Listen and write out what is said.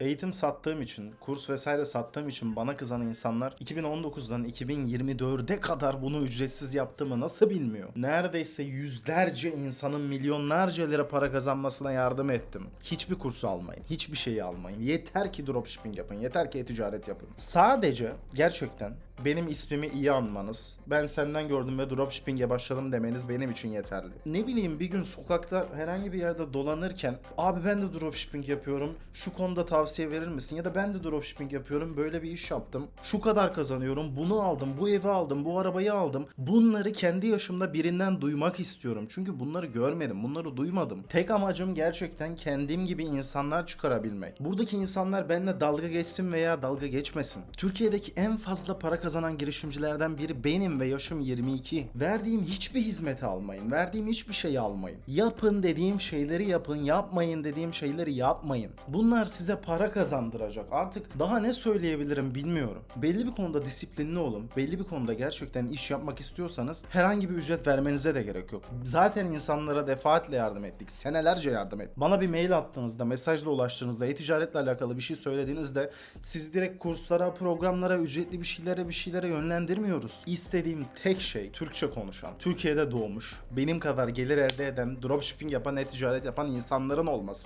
Eğitim sattığım için, kurs vesaire sattığım için bana kızan insanlar 2019'dan 2024'e kadar bunu ücretsiz yaptığımı nasıl bilmiyor? Neredeyse yüzlerce insanın milyonlarca lira para kazanmasına yardım ettim. Hiçbir kursu almayın, hiçbir şeyi almayın. Yeter ki dropshipping yapın, yeter ki e-ticaret yapın. Sadece gerçekten benim ismimi iyi anmanız, ben senden gördüm ve dropshipping'e başladım demeniz benim için yeterli. Ne bileyim bir gün sokakta herhangi bir yerde dolanırken abi ben de dropshipping yapıyorum, şu konuda tavsiye verir misin? Ya da ben de dropshipping yapıyorum, böyle bir iş yaptım, şu kadar kazanıyorum, bunu aldım, bu evi aldım, bu arabayı aldım. Bunları kendi yaşımda birinden duymak istiyorum. Çünkü bunları görmedim, bunları duymadım. Tek amacım gerçekten kendim gibi insanlar çıkarabilmek. Buradaki insanlar benimle dalga geçsin veya dalga geçmesin. Türkiye'deki en fazla para kazanan girişimcilerden biri benim ve yaşım 22. Verdiğim hiçbir hizmeti almayın. Verdiğim hiçbir şeyi almayın. Yapın dediğim şeyleri yapın. Yapmayın dediğim şeyleri yapmayın. Bunlar size para kazandıracak. Artık daha ne söyleyebilirim bilmiyorum. Belli bir konuda disiplinli olun. Belli bir konuda gerçekten iş yapmak istiyorsanız herhangi bir ücret vermenize de gerek yok. Zaten insanlara defaatle yardım ettik. Senelerce yardım ettik. Bana bir mail attığınızda, mesajla ulaştığınızda, e-ticaretle alakalı bir şey söylediğinizde sizi direkt kurslara, programlara, ücretli bir şeylere, bir şeylere yönlendirmiyoruz. İstediğim tek şey Türkçe konuşan, Türkiye'de doğmuş, benim kadar gelir elde eden, dropshipping yapan, e-ticaret yapan insanların olması.